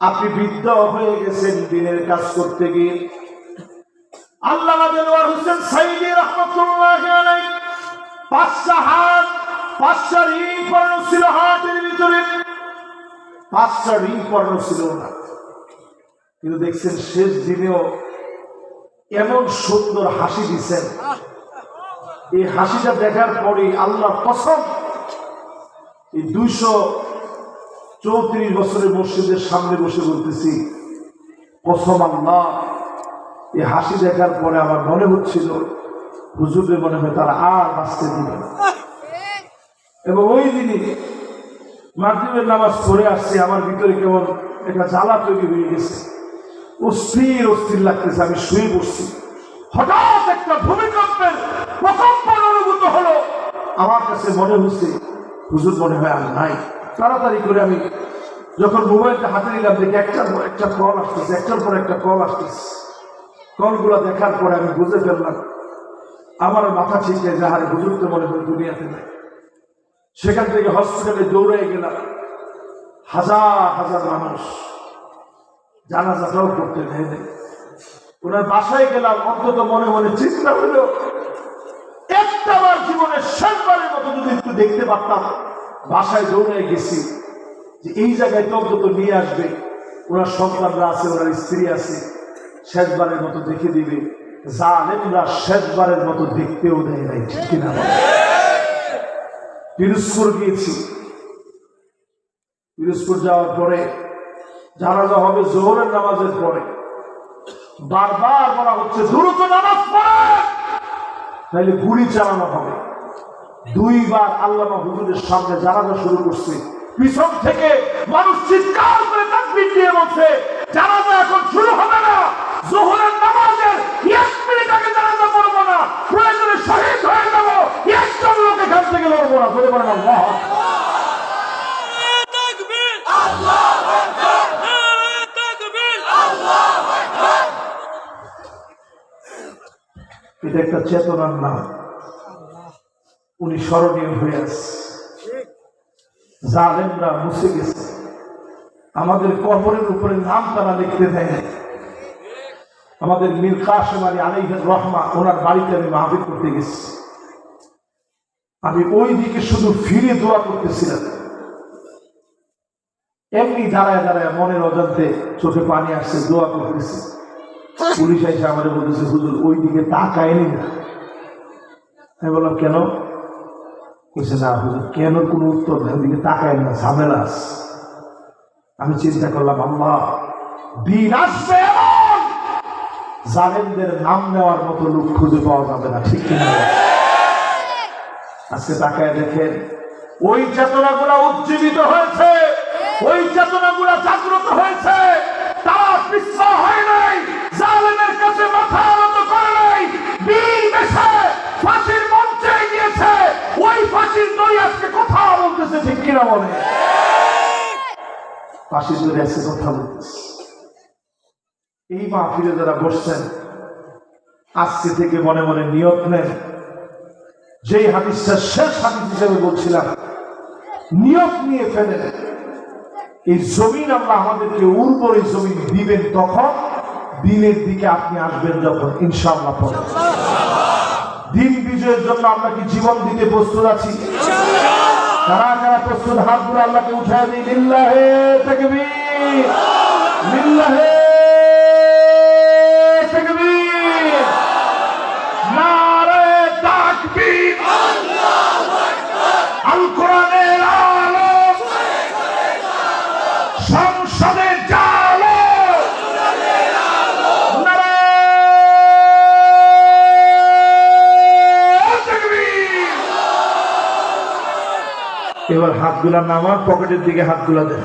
আপনি বৃদ্ধ হয়ে গেছেন দিনের কাজ করতে গিয়ে। আল্লাহ হোসেন হাত ছিল হাতের ভিতরে। পাঁচটা ছিল কিন্তু দেখছেন শেষ দিনেও এমন সুন্দর হাসি দিছেন। এই হাসিটা দেখার পরে আল্লাহ কসম, এই দুইশো চৌত্রিশ বছরের মসজিদের সামনে বসে বলতেছি কসম আল্লাহ। এই হাসি দেখার পরে আমার মনে হচ্ছিল, হুজুরের মনে হয় তারা আর বাঁচতে দিবে এবং ওই দিনই মাধ্যমের নামাজ পড়ে আসছে, আমার ভিতরে কেমন একটা জ্বালা তৈরি হয়ে গেছে। অস্থির অস্থির লাগতেছে, আমি শুয়ে পড়ছি। হঠাৎ একটা ভূমিকম্পের প্রকম্পন অনুভূত হলো। আমার কাছে মনে হচ্ছে, হুজুর মনে হয় আর নাই। তাড়াতাড়ি করে আমি যখন মোবাইলটা হাতে নিলাম, দেখি একটার পর একটা কল আসতেছে, একটার পর একটা কল আসতেছে। কলগুলো দেখার পরে আমি বুঝে ফেললাম, আমার মাথা ছিটকে যাহার হুজুর তো মনে হয় দুনিয়াতে নাই। সেখান থেকে হসপিটালে দৌড়ে গেলাম। হাজার হাজার মানুষ জানাজাটাও করতে দেয় নাই। ওনার বাসায় গেলাম, অন্তত মনে মনে চিন্তা হলো একটা বার জীবনের শেষবারের মতো যদি একটু দেখতে পারতাম বাসায় দৌড়ে গেছি যে এই জায়গায় তো অন্তত নিয়ে আসবে, ওনার সন্তানরা আছে, ওনার স্ত্রী আছে, শেষবারের মতো দেখে দিবে। জালেমরা শেষবারের মতো দেখতেও দেয় নাই, ঠিক কিনা? পিরোজপুর গিয়েছি। পিরোজপুর যাওয়ার পরে জানাজা হবে জোহরের নামাজের পরে। বারবার বলা হচ্ছে, দ্রুত নামাজ পড়ে! তাহলে গুলি চালানো হবে। দুইবার আল্লাহ হুজুরের সামনে জানানো শুরু করছে। পিছন থেকে মানুষ চিৎকার করে তাকবির দিয়ে বলছে, জানাজা এখন শুরু হবে না। জোহরের নামাজের এক মিনিট আগে জানাজা পড়ব না। প্রয়োজনে শহীদ হয়ে যাব। একজন লোক এখান থেকে লড়বো না। বলে বলেন আল্লাহ। এটা একটা চেতনার নাম। উনি স্মরণীয় হয়ে আছে। জালেমরা মুছে গেছে। আমাদের কবরের উপরে নাম তারা লিখতে দেয়। আমাদের মীর কাসেম আলী আলাইহের রহমা, ওনার বাড়িতে আমি মাহফিল করতে গেছি। আমি ওই দিকে শুধু ফিরে দোয়া করতেছিলাম। এমনি দাঁড়ায় দাঁড়ায় মনের অজান্তে চোখে পানি আসছে, দোয়া করতেছি। পুলিশ এসে আমাদের বলতেছে, হুজুর, ওই দিকে তাকায়নি না। আমি বললাম, কেন? কেন কোনো উত্তর ওইদিকে তাকায় না, ঝামেলা। আমি চিন্তা করলাম, আল্লাহ, দিন জালেমদের নাম নেওয়ার মতো লোক খুঁজে পাওয়া যাবে না, ঠিক কিনা আজকে তাকায় দেখেন, ওই চেতনাগুলা উজ্জীবিত হয়েছে, ওই চেতনাগুলা জাগ্রত হয়েছে, তারা হয় নাই, জালেমের কাছে মাথা কিনা বলে আজকে কথা এই মাহফিলে যারা বসছেন, আজকে থেকে মনে মনে নেন। যেই হাদিসটা শেষ হাদিস হিসেবে বলছিলাম নিয়ে ফেলেন। এই জমিন আল্লাহ আমাদেরকে উর্বর এই জমিন দিবেন তখন, দিনের দিকে আপনি আসবেন যখন, ইনশাআল্লাহ পরে। দিন বিজয়ের জন্য আমরা কি জীবন দিতে প্রস্তুত আছি? কারা কারা প্রস্তুত হাত ধরে আল্লাহকে উঠায় দিই লিল্লাহে তাকবীর লিল্লাহে সংসদের জালো নারে তাকবীর। এবার হাতগুলা নামা পকেটের দিকে হাতগুলা দেন